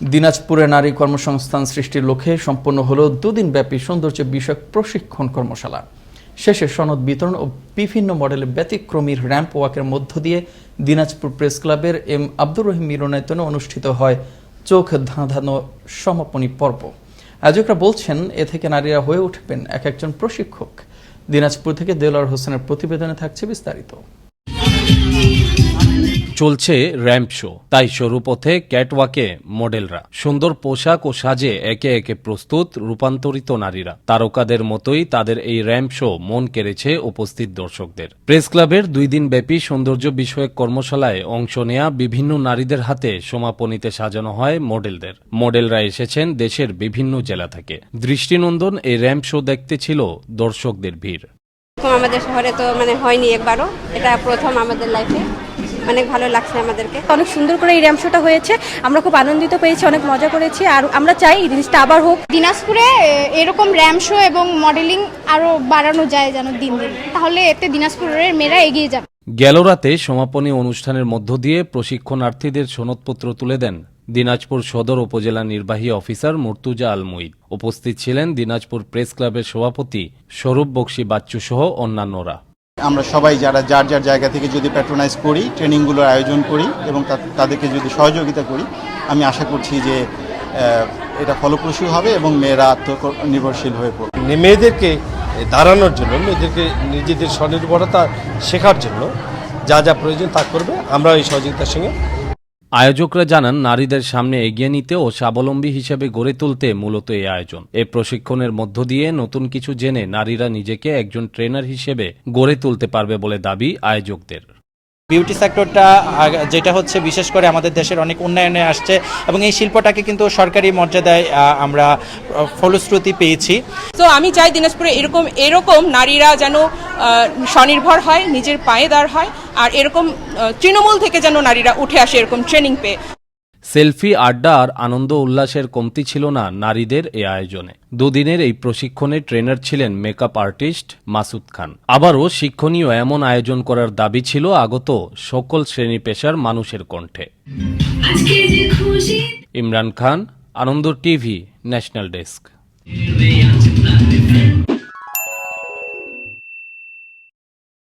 দিনাজপুরে নারী কর্মসংস্থান সৃষ্টির লক্ষ্যে সম্পন্ন হল দুদিন ব্যাপী সৌন্দর্য বিষয়ক প্রশিক্ষণ কর্মশালা। শেষে সনদ বিতরণ ও বিভিন্ন মডেলের ব্যতিক্রমী র্যাম্প ওয়াকের মধ্য দিয়ে দিনাজপুর প্রেস ক্লাবের এম আব্দুর রহিম মিলনায়তনে অনুষ্ঠিত হয় চোখ ধাঁধানো সমাপনী পর্ব। আয়োজকরা বলছেন, এ থেকে নারীরা হয়ে উঠবেন এক একজন প্রশিক্ষক। দিনাজপুর থেকে দেলোয়ার হোসেনের প্রতিবেদনে থাকছে বিস্তারিত। চলছে র্যাম্প শো। তাই সরুপথে ক্যাটওয়াকে মডেলরা। সুন্দর পোশাক ও সাজে একে একে প্রস্তুত রূপান্তরিত নারীরা। তারকাদের মতোই তাদের এই র্যাম্প শো মন কেড়েছে উপস্থিত দর্শকদের। প্রেস ক্লাবের দুই দিন ব্যাপী সৌন্দর্য বিষয়ক কর্মশালায় অংশ নেয়া বিভিন্ন নারীদের হাতে সমাপনীতে সাজানো হয় মডেলদের। মডেলরা এসেছেন দেশের বিভিন্ন জেলা থেকে। দৃষ্টিনন্দন এই র্যাম্প শো দেখতে ছিল দর্শকদের ভিড়। আমাদের শহরে তো মানে হয়নি একবারও। এটা প্রথম আমাদের লাইফে অনেক ভালো লাগছে আমাদেরকে। অনেক সুন্দর করে এই র্যাম শোটা হয়েছে। আমরা খুব আনন্দিত পেয়েছি অনেক মজা করেছি। আর আমরা চাই এই জিনিসটা আবার হোক। দিনাজপুরে এরকম র্যাম শো এবং মডেলিং আরও বাড়ানো যায় যেন দিন দিন। তাহলে এতে দিনাজপুরের মেয়েরা এগিয়ে যাবে। গেল রাতে সমাপনী অনুষ্ঠানের মধ্য দিয়ে প্রশিক্ষণার্থীদের সনদপত্র তুলে দেন দিনাজপুর সদর উপজেলা নির্বাহী অফিসার মুর্তুজা আল মুইদ উপস্থিত ছিলেন দিনাজপুর প্রেস ক্লাবের সভাপতি স্বরূপ বক্সি বাচ্চু সহ অন্যান্যরা। আমরা সবাই যারা যার যার জায়গা থেকে যদি প্যাট্রোনাইজ করি ট্রেনিংগুলোর আয়োজন করি এবং তাদেরকে যদি সহযোগিতা করি, আমি আশা করছি যে এটা ফলপ্রসূ হবে এবং মেয়েরা আত্মনির্ভরশীল হয়ে পড়বে। মেয়েদেরকে দাঁড়ানোর জন্য, মেয়েদেরকে নিজেদের স্বনির্ভরতা শেখার জন্য যা যা প্রয়োজন তা করবে। আমরা এই সহযোগিতার সঙ্গে আয়োজকরা জানান, নারীদের সামনে এগিয়ে নিতে ও স্বাবলম্বী হিসেবে গড়ে তুলতে মূলত এই আয়োজন। এ প্রশিক্ষণের মধ্য দিয়ে নতুন কিছু জেনে নারীরা নিজেকে একজন ট্রেনার হিসেবে গড়ে তুলতে পারবে বলে দাবি আয়োজকদের। বিউটি সেক্টরটা যেটা হচ্ছে বিশেষ করে আমাদের দেশের অনেক উন্নয়নে আসছে এবং এই শিল্পটাকে কিন্তু সরকারি মর্যাদায় আমরা ফলশ্রুতি পেয়েছি। তো আমি চাই দিনাজপুরে এরকম এরকম নারীরা যেন স্বনির্ভর হয়, নিজের পায়ে দাঁড় হয়, আর এরকম তৃণমূল থেকে যেন নারীরা উঠে আসে এরকম ট্রেনিং পেয়ে। সেলফি আড্ডা আর আনন্দ উল্লাসের কমতি ছিল না নারীদের এ আয়োজনে। দুদিনের এই প্রশিক্ষণে ট্রেনার ছিলেন মেকআপ আর্টিস্ট মাসুদ খান। আবারও শিক্ষণীয় এমন আয়োজন করার দাবি ছিল আগত সকল শ্রেণি পেশার মানুষের কণ্ঠে। Imran Khan Ananda TV national desk.